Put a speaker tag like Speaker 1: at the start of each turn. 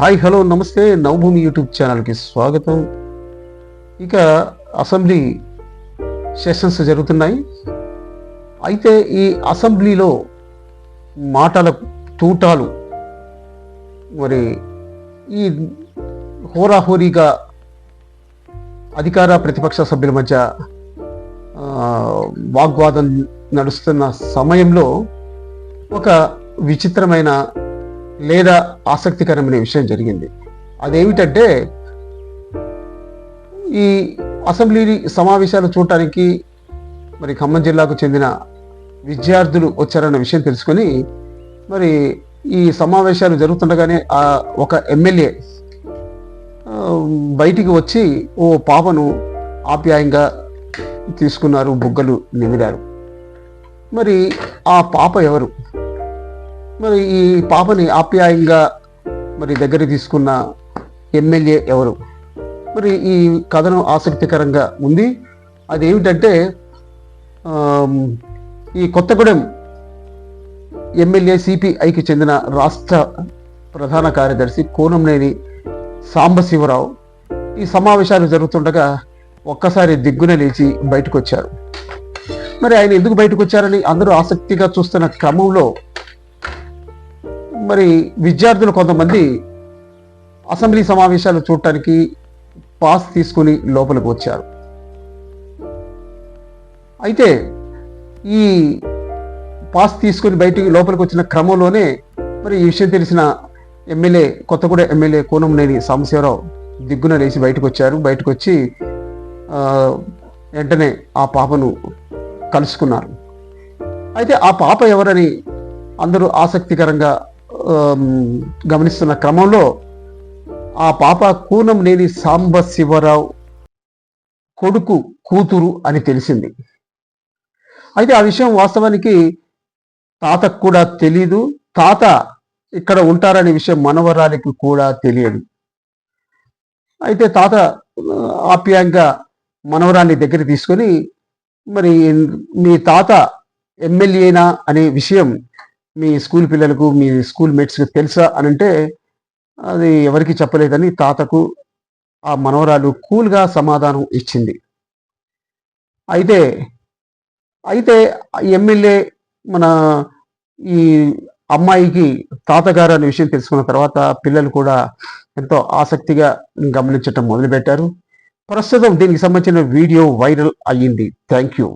Speaker 1: Hi hello నమస్తే. Navabhoomi YouTube ఛానల్కి స్వాగతం. ఇక అసెంబ్లీ సెషన్స్ జరుగుతున్నాయి. అయితే ఈ అసెంబ్లీలో మాటల తూటాలు మరి ఈ హోరాహోరీగా అధికార ప్రతిపక్ష సభ్యుల మధ్య వాగ్వాదం నడుస్తున్న సమయంలో ఒక విచిత్రమైన లేదా ఆసక్తికరమైన విషయం జరిగింది. అదేమిటంటే ఈ అసెంబ్లీ సమావేశాలు చూడటానికి మరి ఖమ్మం జిల్లాకు చెందిన విద్యార్థులు వచ్చారన్న విషయం తెలుసుకొని మరి ఈ సమావేశాలు జరుగుతుండగానే ఆ ఒక ఎమ్మెల్యే బయటికి వచ్చి ఓ పాపను ఆప్యాయంగా తీసుకున్నారు బుగ్గలు నిమిరారు మరి ఆ పాప ఎవరు? మరి ఈ పాపని ఆప్యాయంగా మరి దగ్గర తీసుకున్న ఎమ్మెల్యే ఎవరు? మరి ఈ కథనం ఆసక్తికరంగా ఉంది. అదేమిటంటే ఈ కొత్తగూడెం ఎమ్మెల్యే సిపిఐకి చెందిన రాష్ట్ర ప్రధాన కార్యదర్శి కోనంనేని సాంబశివరావు ఈ సమావేశాలు జరుగుతుండగా ఒక్కసారి దిగ్గున లేచి బయటకు వచ్చారు మరి ఆయన ఎందుకు బయటకు వచ్చారని అందరూ ఆసక్తిగా చూస్తున్న క్రమంలో మరి విద్యార్థులు కొంతమంది అసెంబ్లీ సమావేశాలు చూడటానికి పాస్ తీసుకుని లోపలికి వచ్చారు. అయితే ఈ పాస్ తీసుకుని బయటికి లోపలికి వచ్చిన క్రమంలోనే మరి ఈ విషయం తెలిసిన ఎమ్మెల్యే కొత్తగూడ ఎమ్మెల్యే కోనంనేని సాంబశివరావు దిగ్గున లేచి బయటకు వచ్చారు. బయటకు వచ్చి వెంటనే ఆ పాపను కలుసుకున్నారు. అయితే ఆ పాప ఎవరని అందరూ ఆసక్తికరంగా గమనిస్తున్న క్రమంలో ఆ పాప కూనం లేని సాంబ శివరావు కొడుకు కూతురు అని తెలిసింది. అయితే ఆ విషయం వాస్తవానికి తాతకు కూడా తెలీదు. తాత ఇక్కడ ఉంటారనే విషయం మనవరాలికి కూడా తెలియదు. అయితే తాత ఆప్యాయంగా మనవరాన్ని దగ్గర తీసుకొని మరి మీ తాత ఎమ్మెల్యేనా? అనే విషయం మీ స్కూల్ పిల్లలకు మీ స్కూల్ మేట్స్కి తెలుసా అని అంటే అది ఎవరికి చెప్పలేదని తాతకు ఆ మనవరాలు కూల్గా సమాధానం ఇచ్చింది. అయితే అయితే ఎమ్మెల్యే మన ఈ అమ్మాయికి తాతగారు అనే విషయం తెలుసుకున్న తర్వాత పిల్లలు కూడా ఎంతో ఆసక్తిగా గమనించటం మొదలుపెట్టారు. ప్రస్తుతం దీనికి సంబంధించిన వీడియో వైరల్ అయ్యింది. Thank you.